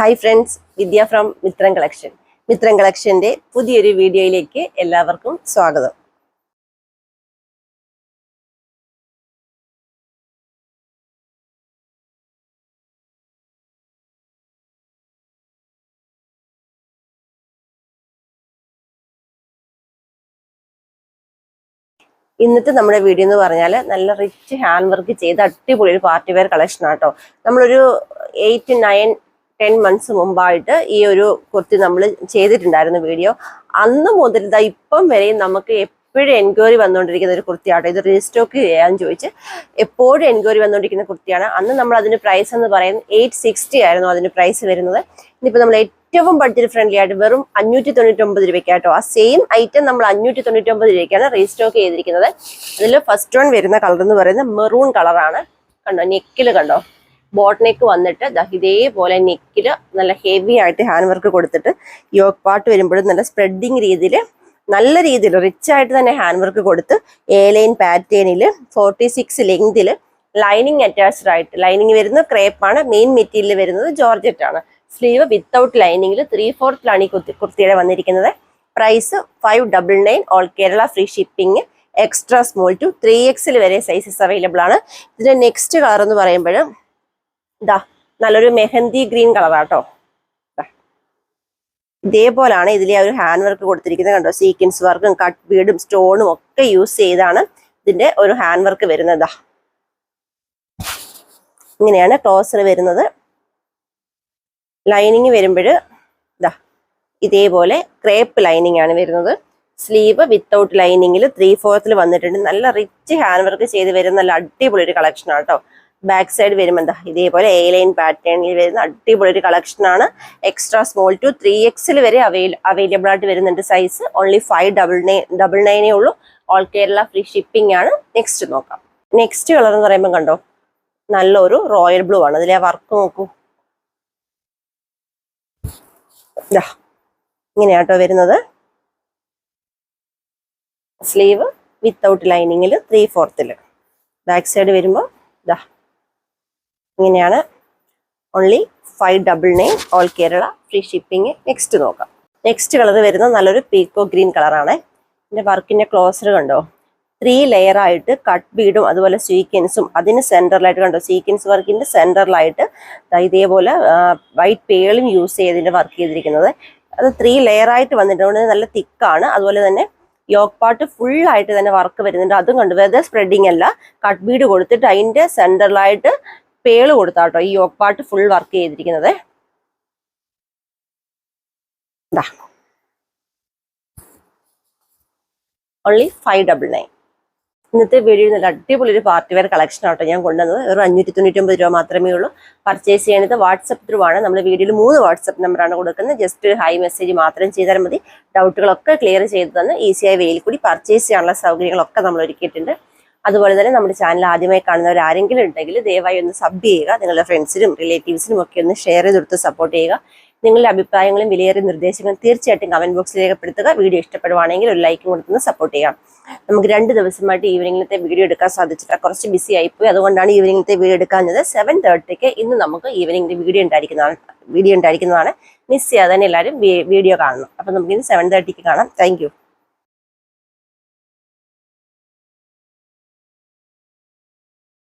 Hi friends Vidya from Mithram collection Mithram കളക്ഷന്റെ പുതിയൊരു വീഡിയോയിലേക്ക് എല്ലാവർക്കും സ്വാഗതം. ഇന്നത്തെ നമ്മുടെ വീഡിയോ എന്ന് പറഞ്ഞാൽ നല്ല റിച്ച് ഹാൻഡ് വർക്ക് ചെയ്ത് അടിപൊളി ഒരു പാർട്ടി വെയർ കളക്ഷൻ ആട്ടോ. നമ്മളൊരു എയ്റ്റ് നയൻ ടെൻ മന്ത്സ് മുമ്പായിട്ട് ഈ ഒരു കുർത്തി നമ്മൾ ചെയ്തിട്ടുണ്ടായിരുന്നു വീഡിയോ അന്ന് മുതൽ ഇതാ ഇപ്പം വരെയും നമുക്ക് എപ്പോഴും എൻക്വയറി വന്നുകൊണ്ടിരിക്കുന്ന ഒരു കുർത്തിയാട്ടോ. ഇത് റീസ്റ്റോക്ക് ചെയ്യാൻ ചോദിച്ച് എപ്പോഴും എൻക്വയറി വന്നുകൊണ്ടിരിക്കുന്ന കുർത്തിയാണ്. അന്ന് നമ്മൾ അതിന് പ്രൈസ് എന്ന് പറയുന്നത് എയ്റ്റ് സിക്സ്റ്റി ആയിരുന്നു അതിന് പ്രൈസ് വരുന്നത്. ഇനിയിപ്പോൾ നമ്മൾ ഏറ്റവും ബഡ്ജറ്റ് ഫ്രണ്ട്ലി ആയിട്ട് വെറും അഞ്ഞൂറ്റി തൊണ്ണൂറ്റി ഒമ്പത് രൂപയ്ക്കാട്ടോ. ആ സെയിം ഐറ്റം നമ്മൾ അഞ്ഞൂറ്റി തൊണ്ണൂറ്റി ഒമ്പത് രൂപയ്ക്കാണ് റീസ്റ്റോക്ക് ചെയ്തിരിക്കുന്നത്. അതിൽ ഫസ്റ്റ് വൺ വരുന്ന കളർ എന്ന് പറയുന്നത് മെറൂൺ കളറാണ് കണ്ടോ? നെക്കിൽ കണ്ടോ? ബോട്ട് നെക്ക് വന്നിട്ട് ഇതേപോലെ നെക്കിൽ നല്ല ഹെവി ആയിട്ട് ഹാൻഡ് വർക്ക് കൊടുത്തിട്ട് യോക്ക് പാട്ട് വരുമ്പോഴും നല്ല സ്പ്രെഡിങ് രീതിയിൽ നല്ല രീതിയിൽ റിച്ച് ആയിട്ട് തന്നെ ഹാൻഡ് വർക്ക് കൊടുത്ത് എ ലൈൻ പാറ്റേണിൽ ഫോർട്ടി സിക്സ് ലെങ്തിൽ ലൈനിങ് അറ്റാച്ച്ഡ് ആയിട്ട് ലൈനിങ് വരുന്നത് ക്രേപ്പാണ് മെയിൻ മെറ്റീരിയൽ വരുന്നത് ജോർജറ്റ് ആണ്. സ്ലീവ് വിത്തൗട്ട് ലൈനിങ്ങിൽ ത്രീ ഫോർത്തിലാണ് ഈ കുർത്തി കുർത്തിയുടെ വന്നിരിക്കുന്നത്. Price five double nine all Kerala free shipping extra small to three എക്സിൽ വരെ സൈസസ് അവൈലബിൾ ആണ്. ഇതിന്റെ നെക്സ്റ്റ് കളർ എന്ന് പറയുമ്പോൾ ഇതാ നല്ലൊരു മെഹന്തി ഗ്രീൻ കളറാട്ടോ ഇതേപോലാണ് ഇതിലെ ഒരു ഹാൻഡ് വർക്ക് കൊടുത്തിരിക്കുന്നത് കണ്ടോ? സീക്വൻസ് വർക്കും കട്ട് ബീഡും സ്റ്റോണും ഒക്കെ യൂസ് ചെയ്താണ് ഇതിന്റെ ഒരു ഹാൻഡ് വർക്ക് വരുന്നത്. ഇങ്ങനെയാണ് ക്ലോസർ വരുന്നത്. ലൈനിങ് വരുമ്പോൾ ഇതാ ഇതേപോലെ ക്രേപ്പ് ലൈനിങ് ആണ് വരുന്നത്. സ്ലീവ് വിത്തൗട്ട് ലൈനിങ്ങിൽ ത്രീ ഫോർത്തിൽ വന്നിട്ടുണ്ട്. നല്ല റിച്ച് ഹാൻഡ് വർക്ക് ചെയ്ത് വരുന്ന നല്ല അടിപൊളി ഒരു കളക്ഷൻ ആട്ടോ ബാക്ക് സൈഡ് വരുമ്പോൾ എന്താ ഇതേപോലെ എ ലൈൻ പാറ്റേണിൽ വരുന്ന അടിപൊളി ഒരു കളക്ഷൻ ആണ്. എക്സ്ട്രാ സ്മോൾ ടു ത്രീ എക്സിൽ വരെ അവൈൽ അവൈലബിൾ ആയിട്ട് വരുന്നുണ്ട് size only five double nine double നയനേ ഉള്ളൂ. ഓൾ കേരള ഫ്രീ ഷിപ്പിംഗ് ആണ്. നെക്സ്റ്റ് നോക്കാം. നെക്സ്റ്റ് കളർ എന്ന് പറയുമ്പോൾ കണ്ടോ? നല്ലൊരു റോയൽ ബ്ലൂ ആണ്. അതിലെ വർക്ക് നോക്കൂ. ഇതാ ഇങ്ങനെയാട്ടോ വരുന്നത്. സ്ലീവ് വിത്തൗട്ട് ലൈനിങ്ങിൽ ത്രീ ഫോർത്തിൽ ബാക്ക് സൈഡ് വരുമ്പോൾ ഇതാ ഇങ്ങനെയാണ്. Only five double nine all Kerala free shipping next നോക്കാം. നെക്സ്റ്റ് കളർ വരുന്നത് നല്ലൊരു പീക്കോ ഗ്രീൻ കളറാണ് ഇതിന്റെ വർക്കിന്റെ ക്ലോസർ കണ്ടോ? ത്രീ ലെയർ ആയിട്ട് കട്ട് ബീഡും അതുപോലെ സീക്വൻസും അതിന് സെന്ററിലായിട്ട് കണ്ടോ? സീക്വൻസ് വർക്കിന്റെ സെന്ററിലായിട്ട് ഇതേപോലെ വൈറ്റ് പേളും യൂസ് ചെയ്തിന്റെ വർക്ക് ചെയ്തിരിക്കുന്നത്. അത് ത്രീ ലെയർ ആയിട്ട് വന്നിട്ടുണ്ട്. നല്ല തിക്കാണ് അതുപോലെ തന്നെ യോക്ക് പാട്ട് ഫുൾ ആയിട്ട് തന്നെ വർക്ക് വരുന്നുണ്ട്. അതും കണ്ടു? വെറുതെ സ്പ്രെഡിങ് അല്ല. കട്ട് ബീഡ് കൊടുത്തിട്ട് അതിന്റെ സെന്ററിലായിട്ട് പേൾ കൊടുത്താട്ടോ ഈ യോക്ക് പാർട്ട് ഫുൾ വർക്ക് ചെയ്തിരിക്കുന്നത്. ഓൺലി ഫൈവ് ഡബിൾ നയൻ ഇന്നത്തെ വീഡിയോ നല്ല അടിപൊളി ഒരു പാർട്ടി വെയർ കളക്ഷൻ ആട്ടോ ഞാൻ കൊണ്ടുവന്നത്. ഒരു അഞ്ഞൂറ്റി തൊണ്ണൂറ്റി ഒമ്പത് രൂപ മാത്രമേ ഉള്ളൂ. പർച്ചേസ് ചെയ്യണത് വാട്സപ്പ് ത്രൂ ആണ്. നമ്മുടെ വീഡിയോയിൽ മൂന്ന് വാട്സപ്പ് നമ്പറാണ് കൊടുക്കുന്നത്. ജസ്റ്റ് ഹൈ മെസ്സേജ് മാത്രം ചെയ്താൽ മതി. ഡൗട്ടുകളൊക്കെ ക്ലിയർ ചെയ്ത് തന്ന് ഈസിയായ വെയിൽ കൂടി പർച്ചേസ് ചെയ്യാനുള്ള സൗകര്യങ്ങളൊക്കെ നമ്മൾ ഒരുക്കിയിട്ടുണ്ട് അതുപോലെ തന്നെ നമ്മുടെ ചാനൽ ആദ്യമായി കാണുന്നവർ ആരെങ്കിലും ഉണ്ടെങ്കിൽ ദയവായി ഒന്ന് സബ് ചെയ്യുക. നിങ്ങളുടെ ഫ്രണ്ട്സിനും റിലേറ്റീവ്സിനും ഒക്കെ ഒന്ന് ഷെയർ ചെയ്ത് കൊടുത്ത് സപ്പോർട്ട് ചെയ്യുക. നിങ്ങളുടെ അഭിപ്രായങ്ങളും വിലയേറിയ നിർദ്ദേശങ്ങളും തീർച്ചയായിട്ടും കമന്റ് ബോക്സിൽ രേഖപ്പെടുത്തുക. വീഡിയോ ഇഷ്ടപ്പെടുവാണെങ്കിൽ ഒരു ലൈക്കും കൊടുത്തുനിന്ന് സപ്പോർട്ട് ചെയ്യാം നമുക്ക് രണ്ട് ദിവസമായിട്ട് ഈവനിങ്ങിലത്തെ വീഡിയോ എടുക്കാൻ സാധിച്ചിട്ട് കുറച്ച് ബിസി ആയിപ്പോയി. അതുകൊണ്ടാണ് ഈവനിങ്ങിലത്തെ വീഡിയോ എടുക്കാഞ്ഞത്. സെവൻ തേർട്ടിക്ക് ഇന്ന് നമുക്ക് ഈവനിങ്ങിന്റെ വീഡിയോ ഉണ്ടായിരിക്കുന്നതാണ്. വീഡിയോ ഉണ്ടായിരിക്കുന്നതാണ്. മിസ് ചെയ്യാതെ തന്നെ എല്ലാവരും വീഡിയോ കാണണം. അപ്പം നമുക്ക് ഇന്ന് സെവൻ തേർട്ടിക്ക് കാണാം. താങ്ക്